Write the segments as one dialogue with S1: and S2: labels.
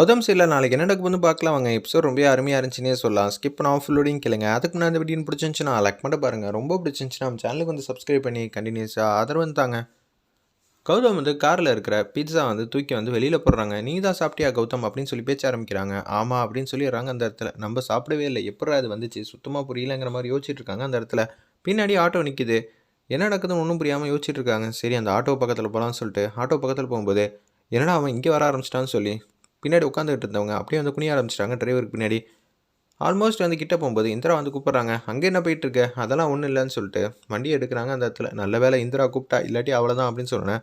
S1: கௌதம் சில நாளைக்கு என்ன நடக்கு வந்து பார்க்கலாம். வாங்க எபிசோட் ரொம்ப அருமையாக இருந்துச்சுன்னே சொல்லலாம். ஸ்கிப் பண்ணாமல் ஃபுல்லோடையும் கேளுங்க. அதுக்கு முன்னாடி இந்த வீடியோ பிடிச்சிருந்துச்சுன்னா லைக் மட்டும் பாருங்கள் ரொம்ப பிடிச்சிருந்துச்சுன்னா நம்ம சேனலுக்கு வந்து சப்ஸ்கிரைப் பண்ணி கண்டினியூஸாக ஆதரவு வந்து தாங்க. கௌதம் வந்து காரில் இருக்கிற பீட்சா வந்து தூக்கி வந்து வெளியில் போடுறாங்க. நீ தான் சாப்பிட்டியா கௌதம்? அப்படின்னு சொல்லி பேச்ச ஆரம்பிக்கிறாங்க. ஆமாம் அப்படின்னு சொல்லிடுறாங்க அந்த இடத்துல. நம்ம சாப்பிடவே இல்லை. எப்படா அது வந்துச்சு? சுத்தமாக புரியலங்கிற மாதிரி யோசிச்சுட்டு இருக்காங்க அந்த இடத்துல. பின்னாடி ஆட்டோ நிற்கிது என்ன நடக்குதுன்னு ஒன்றும் புரியாமல் யோசிச்சுட்டு இருக்காங்க. சரி அந்த ஆட்டோ பக்கத்தில் போகலான்னு சொல்லிட்டு ஆட்டோ பக்கத்தில் போகும்போது என்னடா அவன் இங்கே வர ஆரம்பிச்சிட்டான்னு சொல்லி பின்னாடி உட்காந்துக்கிட்டு இருந்தவங்க அப்படியே வந்து குனிய ஆரம்பிச்சிட்டாங்க டிரைவருக்கு பின்னாடி. ஆல்மோஸ்ட் வந்து கிட்டே போகும்போது இந்திரா வந்து கூப்பிட்றாங்க அங்கே என்ன போயிட்டு இருக்க அதெல்லாம் ஒன்றும் இல்லைன்னு சொல்லிட்டு. வண்டி எடுக்கிறாங்க அந்த இடத்துல. நல்ல வேலை இந்திரா கூப்பிட்டா இல்லாட்டி அவ்வளோதான் அப்படின்னு சொன்னேன்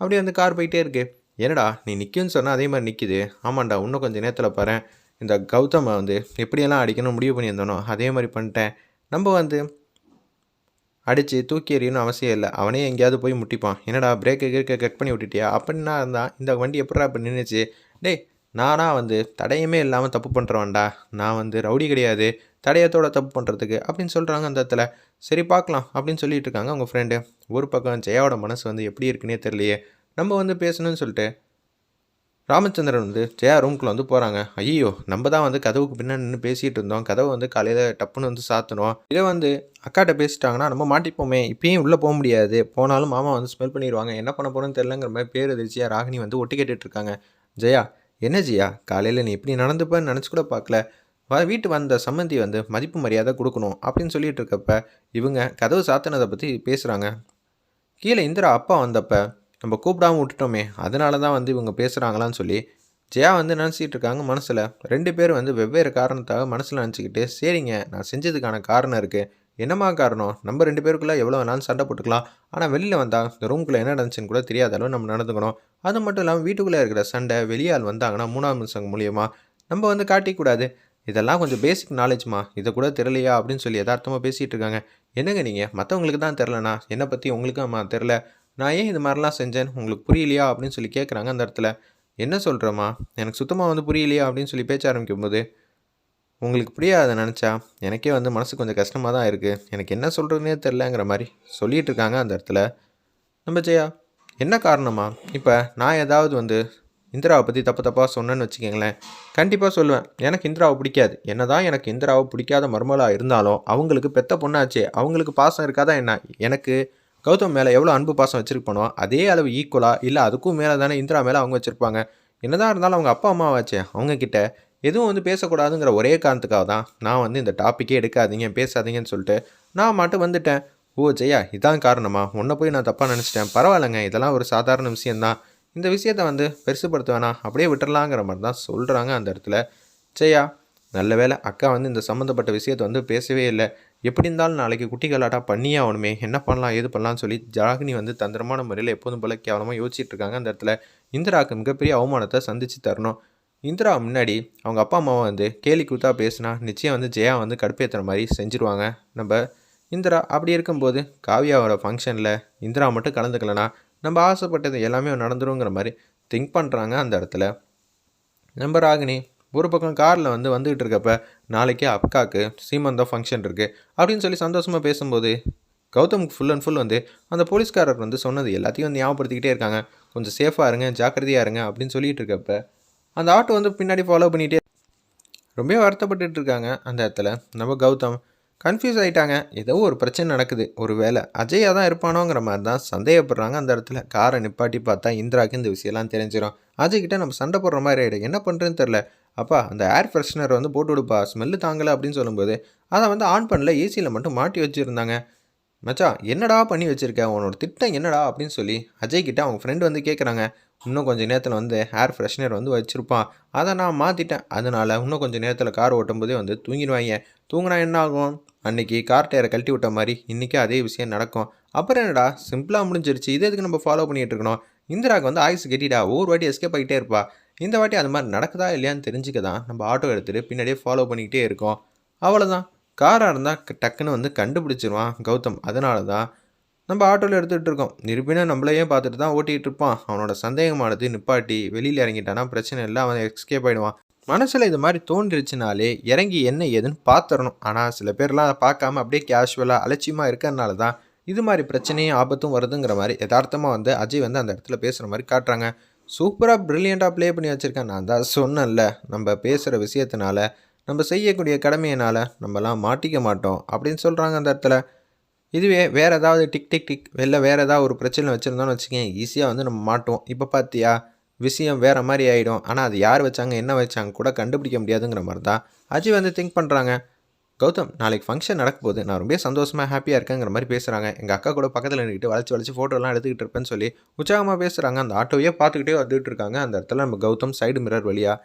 S1: அப்படியே வந்து கார் போயிட்டே இருக்கு. என்னடா நீ நிற்குன்னு சொன்னால் அதே மாதிரி நிற்கிது ஆமாண்டா இன்னும் கொஞ்சம் நேரத்தில் பாரு இந்த கௌதமை வந்து எப்படியெல்லாம் அடிக்கணும் முடிவு பண்ணியிருந்தனோ அதே மாதிரி பண்ணிட்டேன். நம்ம வந்து அடித்து தூக்கி எறியணும் அவசியம் இல்லை. அவனே எங்கேயாவது போய் முட்டிப்பான். என்னடா பிரேக்கை கிரேக்கை கட் பண்ணி விட்டுட்டியா? அப்படின்னா இருந்தால் இந்த வண்டி எப்படா இப்போ நின்றுச்சு டேய் நானா வந்து தடையுமே இல்லாமல் தப்பு பண்ணுறவன்டா நான் வந்து ரவுடி கிடையாது. தடையத்தோட தப்பு பண்ணுறதுக்கு அப்படின்னு சொல்கிறாங்க அந்த இடத்துல. சரி பார்க்கலாம் அப்படின்னு சொல்லிட்டு இருக்காங்க அவங்க ஃப்ரெண்டு ஒரு பக்கம் ஜெயாவோட மனசு வந்து எப்படி இருக்குன்னே தெரியலையே. நம்ம வந்து பேசணும்னு சொல்லிட்டு ராமச்சந்திரன் வந்து ஜெயா ரூம்குள்ளே வந்து போகிறாங்க ஐயோ நம்ம தான் வந்து கதவுக்கு பின்னாடி நின்று பேசிகிட்டு இருந்தோம். கதவை வந்து காலையில் டப்புன்னு வந்து சாத்தணும். இதை வந்து அக்காட்ட பேசிட்டாங்கன்னா நம்ம மாட்டிப்போமே. இப்பயும் உள்ளே போக முடியாது. போனாலும் மாமா வந்து ஸ்மெல் பண்ணிடுவாங்க. என்ன பண்ண போகிறோன்னு தெரிலங்கிற மாதிரி பேர் எதிர்ச்சியாக ராகினி வந்து ஒட்டி கேட்டுட்ருக்காங்க ஜெயா என்ன ஜியா காலையில் நீ இப்படி நடந்துப்பேன்னு நினச்சி கூட பார்க்கல. வ வீட்டு வந்த சம்மந்தி வந்து மதிப்பு மரியாதை கொடுக்கணும் அப்படின்னு சொல்லிட்டு இருக்கப்ப இவங்க கதவு சாத்தினதை பற்றி பேசுகிறாங்க கீழே இந்திரா அப்பா வந்தப்ப நம்ம கூப்பிடாம விட்டுட்டோமே அதனால தான் வந்து இவங்க பேசுகிறாங்களான்னு சொல்லி ஜெயா வந்து நினச்சிக்கிட்டு இருக்காங்க மனசில். ரெண்டு பேரும் வந்து வெவ்வேறு காரணத்தாக மனசில் நினச்சிக்கிட்டு சரிங்க நான் செஞ்சதுக்கான காரணம் இருக்குது என்னம்மா காரணம்? நம்ம ரெண்டு பேருக்குள்ளே எவ்வளோ வேணாலும் சண்டை போட்டுக்கலாம். ஆனால் வெளியில் வந்தால் இந்த ரூம்குள்ளே என்ன நடந்துச்சுன்னு கூட தெரியாத அளவு நம்ம நடந்துக்கணும். அது மட்டும் இல்லாமல் வீட்டுக்குள்ளே இருக்கிற சண்டை வெளியால் வந்தாங்கன்னா மூணாவது மனுஷங்க மூலியமாக நம்ம வந்து காட்டிக்கூடாது. இதெல்லாம் கொஞ்சம் பேசிக் நாலேஜ்மா இதை கூட தெரியலையா அப்படின்னு சொல்லி எதார்த்தமாக பேசிகிட்டு இருக்காங்க. என்னங்க நீங்கள் மற்றவங்களுக்கு தான் தெரிலண்ணா என்னை பற்றி உங்களுக்கு அம்மா தெரில நான் ஏன் இது மாதிரிலாம் செஞ்சேன்? உங்களுக்கு புரியலையா அப்படின்னு சொல்லி கேட்குறாங்க அந்த இடத்துல. என்ன சொல்கிறேம்மா எனக்கு சுத்தமாக வந்து புரியலையா அப்படின்னு சொல்லி பேச்ச ஆரம்பிக்கும்போது உங்களுக்கு புரியாத நினச்சா? எனக்கே வந்து மனசு கொஞ்சம் கஷ்டமாக தான் இருக்குது எனக்கு என்ன சொல்கிறதுனே தெரிலங்கிற மாதிரி சொல்லிகிட்டு இருக்காங்க அந்த இடத்துல. நம்ம ஜெயா என்ன காரணமா? இப்போ நான் ஏதாவது வந்து இந்திராவை பற்றி தப்பு தப்பாக சொன்னேன்னு வச்சுக்கோங்களேன். கண்டிப்பாக சொல்லுவேன். எனக்கு இந்திராவை பிடிக்காது. என்ன தான் எனக்கு இந்திராவை பிடிக்காத மருமலாக இருந்தாலும் அவங்களுக்கு பெத்த பொண்ணாச்சே. அவங்களுக்கு பாசம் இருக்காதா என்ன? எனக்கு கௌதம் மேலே எவ்வளோ அன்பு பாசம் வச்சுருப்பானோ அதே அளவு ஈக்குவலாக இல்லை அதுக்கும் மேலே தானே இந்திரா மேலே அவங்க வச்சுருப்பாங்க. என்னதான் இருந்தாலும் அவங்க அப்பா அம்மாவாச்சே. அவங்கக்கிட்ட எதுவும் வந்து பேசக்கூடாதுங்கிற ஒரே காரணத்துக்காக தான் நான் வந்து இந்த டாப்பிக்கே எடுக்காதீங்க பேசாதீங்கன்னு சொல்லிட்டு நான் மட்டும் வந்துட்டேன். ஓ ஜெயா இதான் காரணமா? உன்னை போய் நான் தப்பாக நினச்சிட்டேன். பரவாயில்லைங்க இதெல்லாம் ஒரு சாதாரண விஷயந்தான் இந்த விஷயத்த வந்து பெருசுப்படுத்த வேணாம் அப்படியே விட்டுறலாங்கிற மாதிரி தான் சொல்கிறாங்க அந்த இடத்துல. ஜெயா நல்ல வேளை அக்கா வந்து இந்த சம்மந்தப்பட்ட விஷயத்தை வந்து பேசவே இல்லை. எப்படி இருந்தாலும் நாளைக்கு குட்டி கலாட்டா பண்ணியே ஆகணுமே. என்ன பண்ணலாம் ஏது பண்ணலாம்னு சொல்லி ஜாகினி வந்து தந்திரமான முறையில் எப்போதும் போல கேவலமாக யோசிச்சுட்டு இருக்காங்க அந்த இடத்துல. இந்திராவுக்கு மிகப்பெரிய அவமானத்தை சந்திச்சு தரணும். இந்திரா முன்னாடி அவங்க அப்பா அம்மாவை வந்து கேலி கூத்தா பேசினா நிச்சயம் வந்து ஜெயா வந்து கடுப்பேற்றுற மாதிரி செஞ்சுருவாங்க. நம்ம இந்திரா அப்படி இருக்கும்போது காவியாவோட ஃபங்க்ஷனில் இந்திரா மட்டும் கலந்துக்கலனா நம்ம ஆசைப்பட்டது எல்லாமே நடந்துருங்கிற மாதிரி திங்க் பண்ணுறாங்க அந்த இடத்துல. நம்ம ராகினி ஒரு பக்கம் காரில் வந்து வந்துக்கிட்டு இருக்கப்ப நாளைக்கு அக்காவுக்கு சீமந்தம் ஃபங்க்ஷன் இருக்குது அப்படின்னு சொல்லி சந்தோஷமாக பேசும்போது கௌதமுக்கு ஃபுல் அண்ட் ஃபுல் வந்து அந்த போலீஸ்காரர் வந்து சொன்னது எல்லாத்தையும் வந்து ஞாபகப்படுத்திக்கிட்டே இருக்காங்க. கொஞ்சம் சேஃபாக இருங்க ஜாக்கிரதையாக இருங்க அப்படின்னு சொல்லிகிட்டு இருக்கப்போ அந்த ஆட்டோ வந்து பின்னாடி ஃபாலோ பண்ணிகிட்டே ரொம்ப வருத்தப்பட்டுட்டு இருக்காங்க அந்த இடத்துல. நம்ம கௌதம் கன்ஃபியூஸ் ஆகிட்டாங்க ஏதோ ஒரு பிரச்சனை நடக்குது. ஒரு வேலை அஜயா தான் இருப்பானோங்கிற மாதிரி தான் சந்தேகப்படுறாங்க அந்த இடத்துல. காரை நிப்பாட்டி பார்த்தா இந்திராக்கு இந்த விஷயம்லாம் தெரிஞ்சிடும் அஜய்கிட்ட நம்ம சண்டை போடுற மாதிரி ஆகிடும் என்ன பண்ணுறதுன்னு தெரில அப்பா அந்த ஏர் ஃப்ரெஷ்னர் வந்து போட்டு விடுப்பா. ஸ்மெல்லு தாங்கலை அப்படின்னு சொல்லும்போது அதை வந்து ஆன் பண்ணல. ஏசியில் மட்டும் மாட்டி வச்சுருந்தாங்க. மச்சா என்னடா பண்ணி வச்சுருக்க? உன்னோட திட்டம் என்னடா அப்படின்னு சொல்லி அஜய் கிட்ட அவங்க ஃப்ரெண்டு வந்து கேட்குறாங்க இன்னும் கொஞ்சம் நேரத்தில் வந்து ஏர் ஃப்ரெஷ்னர் வந்து வச்சுருப்பான். அதை நான் மாற்றிட்டேன் அதனால் இன்னும் கொஞ்சம் நேரத்தில் கார் ஓட்டும்போதே வந்து தூங்கிடுவாங்க. தூங்கினா என்ன ஆகும்? அன்றைக்கி கார் டயரை கழட்டி விட்ட மாதிரி இன்றைக்கி அதே விஷயம் நடக்கும். அப்புறம் என்னடா? சிம்பிளாக முடிஞ்சிருச்சு. இதே எதுக்கு நம்ம ஃபாலோ பண்ணிகிட்டு இருக்கணும்? இந்திராவுக்கு வந்து ஆயுஸ் கட்டிடா ஒவ்வொரு வாட்டி எஸ்கேப் ஆகிட்டே இருப்பா. இந்த வாட்டி அது மாதிரி நடக்குதா இல்லையான்னு தெரிஞ்சுக்க தான் நம்ம ஆட்டோ எடுத்துகிட்டு பின்னாடியே ஃபாலோ பண்ணிக்கிட்டே இருக்கோம். அவ்வளோதான் காராக இருந்தால் டக்குன்னு வந்து கண்டுபிடிச்சிருவான் கௌதம். அதனால தான் நம்ம ஆட்டோவில் எடுத்துகிட்டு இருக்கோம். இருப்பினும் நம்மளையே பார்த்துட்டு தான் ஓட்டிகிட்டு இருப்பான்? அவனோட சந்தேகமானது நிப்பாட்டி வெளியில் இறங்கிட்டானா பிரச்சனை இல்லை அவன் எஸ்கேப் ஆகிடுவான் மனசில் இது மாதிரி தோன்றிருச்சுனாலே இறங்கி என்ன ஏதுன்னு பார்த்துடணும் ஆனால் சில பேர்லாம் அதை பார்க்காம அப்படியே கேஷுவலாக அலட்சியமாக இருக்கிறனால தான் இது மாதிரி பிரச்சனையும் ஆபத்தும் வருதுங்கிற மாதிரி யதார்த்தமாக வந்து அஜய் வந்து அந்த இடத்துல பேசுகிற மாதிரி காட்டுறாங்க. சூப்பராக ப்ரில்லியண்ட்டாக ப்ளே பண்ணி வச்சுருக்கேன். நான் தான் சொன்னேன்ல நம்ம பேசுகிற விஷயத்தினால நம்ம செய்யக்கூடிய கடமையினால் நம்மலாம் மாட்டிக்க மாட்டோம் அப்படின்னு சொல்கிறாங்க அந்த இடத்துல. இதுவே வேறு ஏதாவது டிக் டிக் டிக் வெளில வேறு ஏதாவது ஒரு பிரச்சனை வச்சுருந்தோம்னு வச்சுக்கேன் ஈஸியாக வந்து நம்ம மாட்டுவோம். இப்போ பார்த்தியா விஷயம் வேறு மாதிரி ஆகிடும் ஆனால் அது யார் வச்சாங்க என்ன வச்சாங்க கூட கண்டுபிடிக்க முடியாதுங்கிற மாதிரி தான் அஜய் வந்து திங்க் பண்ணுறாங்க கௌதம் நாளைக்கு ஃபங்க்ஷன் நடக்க போகுது. நான் ரொம்ப சந்தோஷமாக ஹாப்பியாக இருக்கேங்கிற மாதிரி பேசுகிறாங்க எங்கள் அக்கா கூட பக்கத்தில் நின்றுட்டு வளைச்சி வளைச்சி ஃபோட்டோலாம் எடுத்துக்கிட்டு இருப்பேன்னு சொல்லி உற்சாகமாக பேசுகிறாங்க அந்த ஆட்டோவையே பார்த்துக்கிட்டே வந்துட்டு இருக்காங்க. அந்த இடத்துல நம்ம கௌதம் சைடு மிரர் வழியாக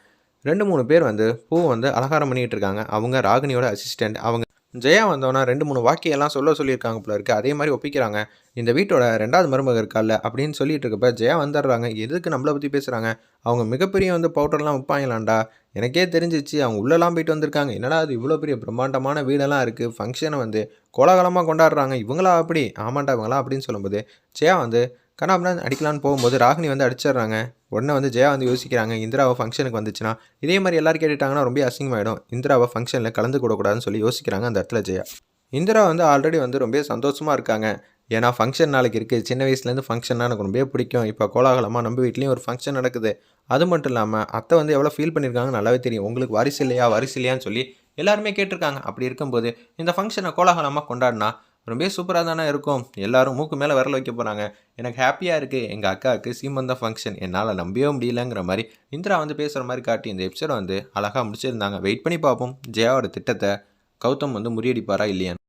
S1: ரெண்டு மூணு பேர் வந்து பூ வந்து அலங்காரம் பண்ணிகிட்டு இருக்காங்க. அவங்க ராகினியோட அசிஸ்டண்ட் அவங்க ஜெயா வந்தோன்னா ரெண்டு மூணு வாக்கியெல்லாம் சொல்ல சொல்லியிருக்காங்க போல இருக்குது அதே மாதிரி ஒப்பிக்கிறாங்க இந்த வீட்டோட ரெண்டாவது மருமக இருக்கால அப்படின்னு சொல்லிட்டு இருக்கப்ப ஜெயா வந்துடுறாங்க. எதுக்கு நம்மளை பற்றி பேசுகிறாங்க அவங்க மிகப்பெரிய வந்து பவுடர்லாம் விற்பாங்களாண்டா எனக்கே தெரிஞ்சிச்சு அவங்க உள்ளெல்லாம் போயிட்டு வந்திருக்காங்க. என்னடா அது இவ்வளோ பெரிய பிரம்மாண்டமான வீடெல்லாம் இருக்குது ஃபங்க்ஷனை வந்து கோலாகலமாக கொண்டாடுறாங்க. இவங்களா அப்படி? ஆமாண்டா இவங்களா அப்படின்னு சொல்லும்போது ஜெயா வந்து கண்ணாபுரம் அடிக்கலான்னு போகும்போது ராகினி வந்து அடிச்சிடுறாங்க. உடனே வந்து ஜெயா வந்து யோசிக்கிறாங்க இந்திராவை ஃபங்க்ஷனுக்கு வந்துச்சுன்னா இதே மாதிரி எல்லாரும் கேட்டுட்டாங்கன்னா ரொம்ப அசிங்கமாயிடும். இந்திராவை ஃபங்க்ஷனில் கலந்து கூடக்கூடாதுன்னு சொல்லி யோசிக்கிறாங்க அந்த இடத்துல ஜெயா. இந்திரா வந்து ஆல்ரெடி வந்து ரொம்ப சந்தோஷமாக இருக்காங்க. ஏன்னா ஃபங்க்ஷன் நாளைக்கு இருக்குது சின்ன வயசுலேருந்து ஃபங்க்ஷன்னா எனக்கு ரொம்ப பிடிக்கும். இப்போ கோலாகலமாக நம்ம வீட்லேயும் ஒரு ஃபங்க்ஷன் நடக்குது. அது மட்டும் இல்லாமல் அத்தை வந்து எவ்வளோ ஃபீல் பண்ணியிருக்காங்க நல்லாவே தெரியும். உங்களுக்கு வாரிசு இல்லையா? வாரிசு இல்லையான்னு சொல்லி எல்லாருமே கேட்டிருக்காங்க. அப்படி இருக்கும்போது இந்த ஃபங்க்ஷனை கோலாகலமாக கொண்டாடினா ரொம்ப சூப்பராக தானே இருக்கும். எல்லாரும் மூக்கு மேலே விரல் வைக்க போகிறாங்க எனக்கு ஹாப்பியாக இருக்குது எங்கள் அக்காவுக்கு சீமந்த ஃபங்க்ஷன் என்னால் நம்பவே முடியலங்கிற மாதிரி இந்திரா வந்து பேசுகிற மாதிரி காட்டி இந்த எபிசோட வந்து அழகாக முடிச்சிருந்தாங்க. வெயிட் பண்ணி பார்ப்போம். ஜெயாவோட திட்டத்தை கௌதம் வந்து முறியடிப்பாரா இல்லையான்னு.